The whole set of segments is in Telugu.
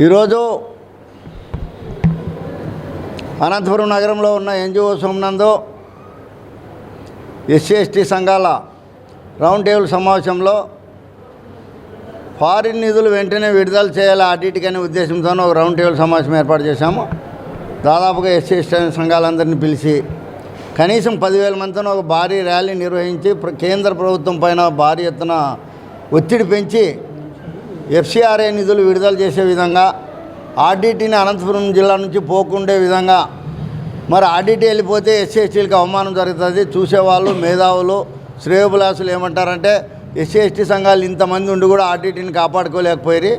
ఈరోజు అనంతపురం నగరంలో ఉన్న ఎన్జిఓ సోమనందు ఎస్సీ ఎస్టీ సంఘాల రౌండ్ టేబుల్ సమావేశంలో ఫారిన్ నిధులు వెంటనే విడుదల చేయాలి ఆర్టీటీకి ఉద్దేశంతో ఒక రౌండ్ టేబుల్ సమావేశం ఏర్పాటు చేశాము. దాదాపుగా ఎస్సీ ఎస్టీ సంఘాలందరినీ పిలిచి కనీసం పదివేల మందితో ఒక భారీ ర్యాలీ నిర్వహించి ప్ర- కేంద్ర ప్రభుత్వం పైన భారీ ఎత్తున ఒత్తిడి పెంచి ఎఫ్సిఆర్ఏ నిధులు విడుదల చేసే విధంగా ఆర్డీటీని అనంతపురం జిల్లా నుంచి పోకుండే విధంగా మరి ఆర్డీటీ వెళ్ళిపోతే ఎస్సీ ఎస్టీలకు అవమానం జరుగుతుంది. చూసేవాళ్ళు మేధావులు శ్రేయోభిలాసులు ఏమంటారంటే ఎస్సీ ఎస్టీ సంఘాలు ఇంతమంది ఉండి కూడా ఆర్డీటీని కాపాడుకోలేకపోయి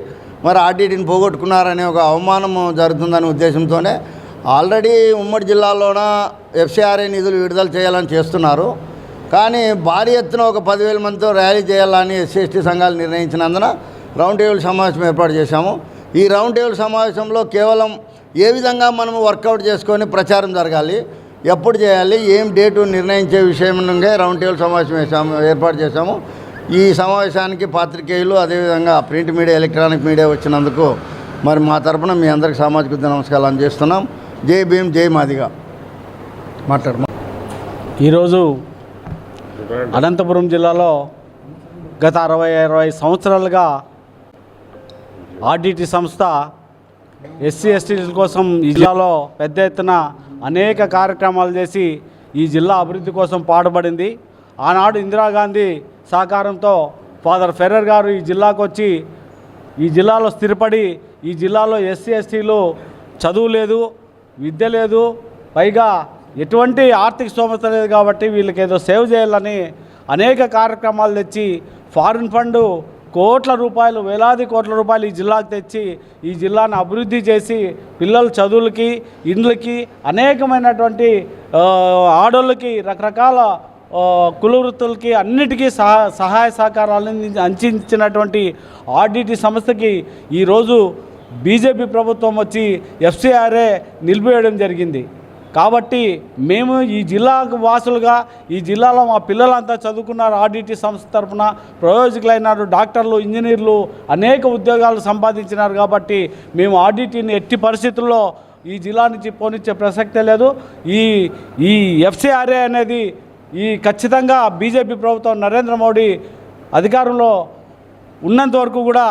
మరి ఆర్డీటీని పోగొట్టుకున్నారనే ఒక అవమానం జరుగుతుందనే ఉద్దేశంతోనే ఆల్రెడీ ఉమ్మడి జిల్లాలోన ఎఫ్సీఆర్ఏ నిధులు విడుదల చేయాలని చేస్తున్నారు. కానీ భారీ ఎత్తున ఒక పదివేల మందితో ర్యాలీ చేయాలని ఎస్సీ ఎస్టీ సంఘాలు నిర్ణయించినందున రౌండ్ టేబుల్ సమావేశం ఏర్పాటు చేశాము. ఈ రౌండ్ టేబుల్ సమావేశంలో కేవలం ఏ విధంగా మనం వర్కౌట్ చేసుకొని ప్రచారం జరగాలి ఎప్పుడు చేయాలి ఏం డేటు నిర్ణయించే విషయం నుండే రౌండ్ టేబుల్ సమావేశం వేసాము ఏర్పాటు చేశాము. ఈ సమావేశానికి పాత్రికేయులు అదేవిధంగా ప్రింట్ మీడియా ఎలక్ట్రానిక్ మీడియా వచ్చినందుకు మరి మా తరపున మీ అందరికి సామాజిక నమస్కారాలు అందజేస్తున్నాం. జై భీమ్ జై మాదిగా. మాట్లాడు ఈరోజు అనంతపురం జిల్లాలో గత అరవై అరవై సంవత్సరాలుగా ఆర్డిటి సంస్థ ఎస్సీ ఎస్టీల కోసం ఈ జిల్లాలో పెద్ద ఎత్తున అనేక కార్యక్రమాలు చేసి ఈ జిల్లా అభివృద్ధి కోసం పాటుపడింది. ఆనాడు ఇందిరాగాంధీ సహకారంతో ఫాదర్ ఫెర్రర్ గారు ఈ జిల్లాకు వచ్చి ఈ జిల్లాలో స్థిరపడి ఈ జిల్లాలో ఎస్సీ ఎస్టీలు చదువు లేదు విద్య లేదు పైగా ఎటువంటి ఆర్థిక స్తోమత లేదు కాబట్టి వీళ్ళకి ఏదో సేవ్ చేయాలని అనేక కార్యక్రమాలు తెచ్చి ఫారిన్ ఫండ్ కోట్ల రూపాయలు వేలాది కోట్ల రూపాయలు ఈ జిల్లాకు తెచ్చి ఈ జిల్లాను అభివృద్ధి చేసి పిల్లల చదువులకి ఇండ్లకి అనేకమైనటువంటి ఆడోళ్ళకి రకరకాల కుల వృత్తులకి అన్నిటికీ సహా సహాయ సహకారాలు అందించినటువంటి ఆర్డిటి సంస్థకి ఈరోజు బీజేపీ ప్రభుత్వం వచ్చి ఎఫ్సిఆర్ఏ నిలిపివేయడం జరిగింది. కాబట్టి మేము ఈ జిల్లా వాసులుగా ఈ జిల్లాలో మా పిల్లలంతా చదువుకున్నారు ఆర్డిటి సంస్థ తరఫున ప్రయోజకులైనారు డాక్టర్లు ఇంజనీర్లు అనేక ఉద్యోగాలు సంపాదించినారు కాబట్టి మేము ఆర్డిటిని ఎట్టి పరిస్థితుల్లో ఈ జిల్లా నుంచి పోనిచ్చే ప్రసక్తే లేదు. ఈ ఈ ఎఫ్సిఆర్ఏ అనేది ఈ ఖచ్చితంగా బీజేపీ ప్రభుత్వం నరేంద్ర మోడీ అధికారంలో ఉన్నంత వరకు కూడా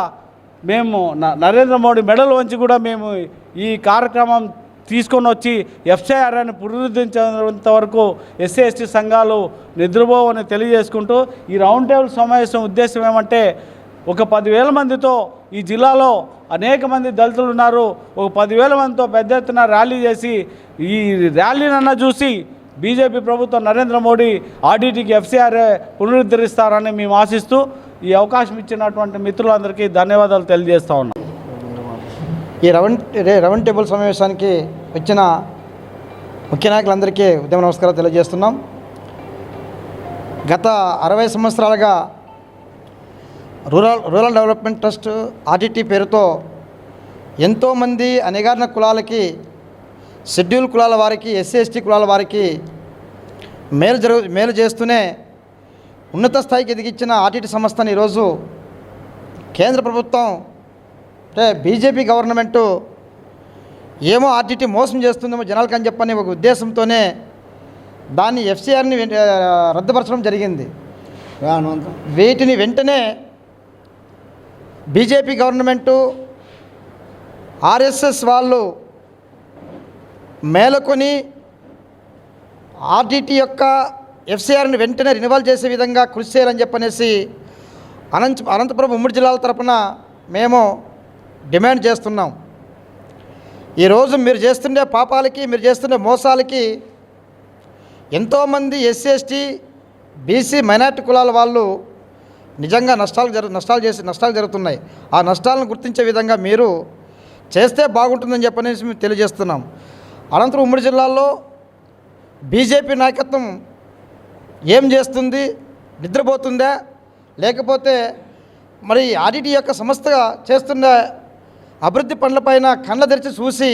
మేము న- నరేంద్ర మోడీ మెడల్ వంచి కూడా మేము ఈ కార్యక్రమం తీసుకొని వచ్చి ఎఫ్సీఆర్ఐని పునరుద్ధరించేంత వరకు ఎస్సీ ఎస్టీ సంఘాలు నిద్రపోవని తెలియజేసుకుంటూ ఈ రౌండ్ టేబుల్ సమావేశం ఉద్దేశం ఏమంటే ఒక పదివేల మందితో ఈ జిల్లాలో అనేక మంది దళితులు ఉన్నారు. ఒక పదివేల మందితో పెద్ద ఎత్తున ర్యాలీ చేసి ఈ ర్యాలీనన్నా చూసి బీజేపీ ప్రభుత్వం నరేంద్ర మోడీ ఆర్డీటీకి ఎఫ్సిఆర్ఏ పునరుద్ధరిస్తారని మేము ఆశిస్తూ ఈ అవకాశం ఇచ్చినటువంటి మిత్రులందరికీ ధన్యవాదాలు తెలియజేస్తా ఉన్నాం. ఈ రౌండ్ రౌండ్ టేబుల్ సమావేశానికి వచ్చిన ముఖ్య నాయకులందరికీ ఉద్యమ నమస్కారం తెలియజేస్తున్నాం. గత అరవై సంవత్సరాలుగా rural rural development trust RTT పేరుతో ఎంతోమంది అణగారిన కులాలకి షెడ్యూల్ కులాల వారికి ఎస్సీ ఎస్టీ కులాల వారికి మేలు జరుగు మేలు చేస్తూనే ఉన్నత స్థాయికి ఎదిగించిన ఆర్టీటీ సంస్థని ఈరోజు కేంద్ర ప్రభుత్వం అంటే బీజేపీ గవర్నమెంటు ఏమో ఆర్టీటీ మోసం చేస్తుందేమో జనాలకు అని చెప్పని ఒక ఉద్దేశంతోనే దాన్ని ఎఫ్సిఆర్ని రద్దుపరచడం జరిగింది. వీటిని వెంటనే బీజేపీ గవర్నమెంటు ఆర్ఎస్ఎస్ వాళ్ళు మేలుకొని ఆర్టీటీ యొక్క ఎఫ్సిఆర్ని వెంటనే రినివాల్ చేసే విధంగా కృషి చేయాలని చెప్పనేసి అనంత అనంతపురం ఉమ్మడి జిల్లాల తరపున మేము డిమాండ్ చేస్తున్నాం. ఈరోజు మీరు చేస్తుండే పాపాలకి మీరు చేస్తుండే మోసాలకి ఎంతోమంది ఎస్సీ ఎస్టీ బీసీ మైనార్టీ కులాల వాళ్ళు నిజంగా నష్టాలు జరు నష్టాలు చేసి నష్టాలు జరుగుతున్నాయి. ఆ నష్టాలను గుర్తించే విధంగా మీరు చేస్తే బాగుంటుందని చెప్పనేసి మేము తెలియజేస్తున్నాం. అనంతరం ఉమ్మడి జిల్లాలో బీజేపీ నాయకత్వం ఏం చేస్తుంది? నిద్రపోతుందా? లేకపోతే మరి ఆర్డిటి యొక్క సంస్థగా చేస్తున్న అభివృద్ధి పనులపైన కళ్ళ తెరిచి చూసి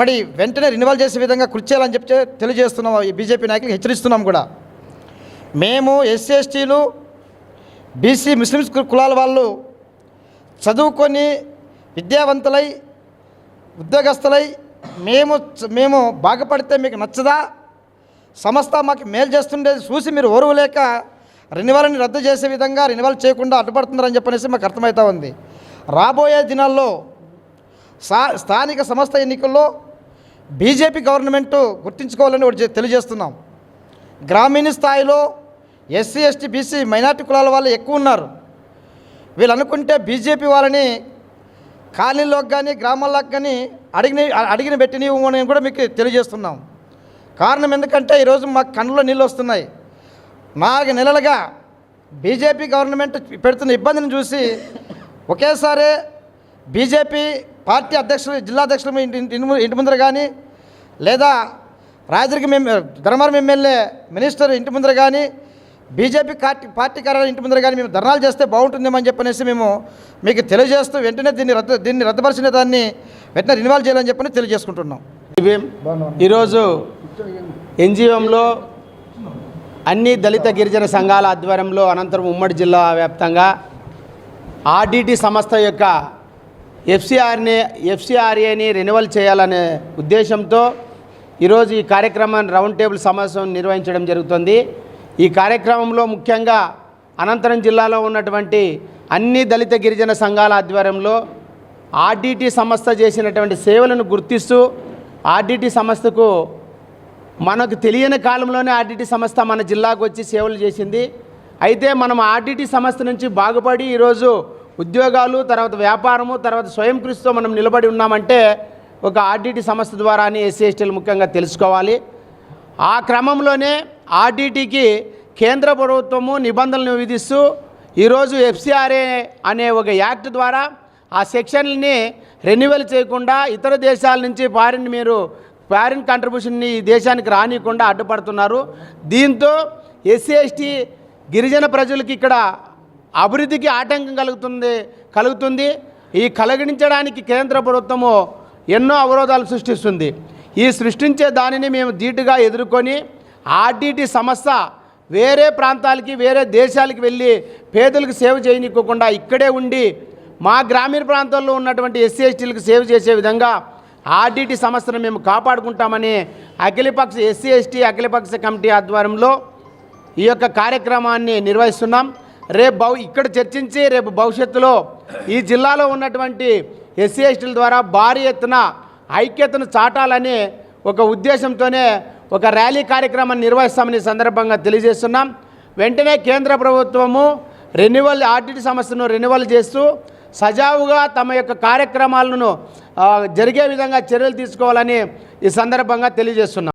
మరి వెంటనే రినివాల్ చేసే విధంగా కృషి చేయాలని చెప్పి తెలియజేస్తున్నాం ఈ బీజేపీ నాయకులకు హెచ్చరిస్తున్నాం కూడా. మేము ఎస్సీ ఎస్టీలు బీసీ ముస్లిమ్స్ కులాల వాళ్ళు చదువుకొని విద్యావంతులై ఉద్యోగస్తులై మేము మేము బాగుపడితే మీకు నచ్చదా? సంస్థ మాకు మేలు చేస్తుండేది చూసి మీరు ఓరువలేక రెన్యువల్ని రద్దు చేసే విధంగా రెన్యువల్ చేయకుండా అడ్డుపడుతున్నారని చెప్పనేసి మాకు అర్థమవుతా ఉంది. రాబోయే దినాల్లో సా స్థానిక సంస్థ ఎన్నికల్లో బీజేపీ గవర్నమెంట్ గుర్తించుకోవాలని ఒకటి తెలియజేస్తున్నాం. గ్రామీణ స్థాయిలో ఎస్సీ ఎస్టీ బీసీ మైనార్టీ కులాల వాళ్ళు ఎక్కువ ఉన్నారు. వీళ్ళు అనుకుంటే బీజేపీ వాళ్ళని కాలనీలోకి కానీ గ్రామాల్లోకి కానీ అడిగిన అడిగిన పెట్టినవి అని కూడా మీకు తెలియజేస్తున్నాం. కారణం ఎందుకంటే ఈరోజు మాకు కళ్ళలో నీళ్ళు వస్తున్నాయి. నాలుగు నెలలుగా బీజేపీ గవర్నమెంట్ పెడుతున్న ఇబ్బందిని చూసి ఒకేసారి బీజేపీ పార్టీ అధ్యక్షులు జిల్లా అధ్యక్షులు ఇంటి ఇంటి ముందర కానీ లేదా రాయదుర్గం మేము ధర్మవరం ఎమ్మెల్యే మినిస్టర్ ఇంటి ముందర కానీ బీజేపీ పార్టీ పార్టీ కార్యాలయం ఇంటి ముందర కానీ మేము ధర్నాలు చేస్తే బాగుంటుందేమని చెప్పనేసి మేము మీకు తెలియజేస్తూ వెంటనే దీన్ని రద్దు దీన్ని రద్దుపరిచిన దాన్ని వెంటనే రినివాల్ చేయాలని చెప్పని తెలియజేసుకుంటున్నాం. ఈరోజు ఎన్జిఓంలో అన్ని దళిత గిరిజన సంఘాల ఆధ్వర్యంలో అనంతరం ఉమ్మడి జిల్లా వ్యాప్తంగా ఆర్డిటి సంస్థ యొక్క ఎఫ్సిఆర్ని ఎఫ్సిఆర్ఏని రెన్యువల్ చేయాలనే ఉద్దేశంతో ఈరోజు ఈ కార్యక్రమాన్ని రౌండ్ టేబుల్ సమావేశం నిర్వహించడం జరుగుతుంది. ఈ కార్యక్రమంలో ముఖ్యంగా అనంతరం జిల్లాలో ఉన్నటువంటి అన్ని దళిత గిరిజన సంఘాల ఆధ్వర్యంలో ఆర్డిటి సంస్థ చేసినటువంటి సేవలను గుర్తిస్తూ ఆర్డిటి సంస్థకు మనకు తెలియని కాలంలోనే ఆర్డిటి సంస్థ మన జిల్లాకు వచ్చి సేవలు చేసింది. అయితే మనం ఆర్డిటి సంస్థ నుంచి బాగుపడి ఈరోజు ఉద్యోగాలు తర్వాత వ్యాపారము తర్వాత స్వయం కృషితో మనం నిలబడి ఉన్నామంటే ఒక ఆర్డిటి సంస్థ ద్వారా అని ఎస్సీ ఎస్టీలు ముఖ్యంగా తెలుసుకోవాలి. ఆ క్రమంలోనే ఆర్డిటికి కేంద్ర ప్రభుత్వము నిబంధనలను విధిస్తూ ఈరోజు ఎఫ్సిఆర్ఏ అనే ఒక యాక్ట్ ద్వారా ఆ సెక్షన్లని రెన్యువల్ చేయకుండా ఇతర దేశాల నుంచి ఫారిన్ మీరు ఫారిన్ కంట్రిబ్యూషన్ని ఈ దేశానికి రానియకుండా అడ్డుపడుతున్నారు. దీంతో ఎస్సీ ఎస్టీ గిరిజన ప్రజలకి ఇక్కడ అభివృద్ధికి ఆటంకం కలుగుతుంది కలుగుతుంది. ఈ కలగడించడానికి కేంద్ర ప్రభుత్వము ఎన్నో అవరోధాలు సృష్టిస్తుంది. ఈ సృష్టించే దానిని మేము ధీటుగా ఎదుర్కొని ఆర్టీటీ సంస్థ వేరే ప్రాంతాలకి వేరే దేశాలకి వెళ్ళి పేదలకు సేవ చేయనివ్వకుండా ఇక్కడే ఉండి మా గ్రామీణ ప్రాంతాల్లో ఉన్నటువంటి ఎస్సీ ఎస్టీలకు సేవ చేసే విధంగా ఆర్టీటీ సంస్థను మేము కాపాడుకుంటామని అఖిలపక్ష ఎస్సీ ఎస్టీ అఖిలపక్ష కమిటీ ఆధ్వర్యంలో ఈ యొక్క కార్యక్రమాన్ని నిర్వహిస్తున్నాం. రేపు భవి ఇక్కడ చర్చించి రేపు భవిష్యత్తులో ఈ జిల్లాలో ఉన్నటువంటి ఎస్సీ ఎస్టీల ద్వారా భారీ ఎత్తున ఐక్యతను చాటాలని ఒక ఉద్దేశంతోనే ఒక ర్యాలీ కార్యక్రమాన్ని నిర్వహిస్తామని సందర్భంగా తెలియజేస్తున్నాం. వెంటనే కేంద్ర ప్రభుత్వము రెన్యువల్ ఆర్డిటి సమస్యను రెన్యువల్ చేస్తూ సజావుగా తమ యొక్క కార్యక్రమాలను జరిగే విధంగా చర్యలు తీసుకోవాలని ఈ సందర్భంగా తెలియజేస్తున్నాం.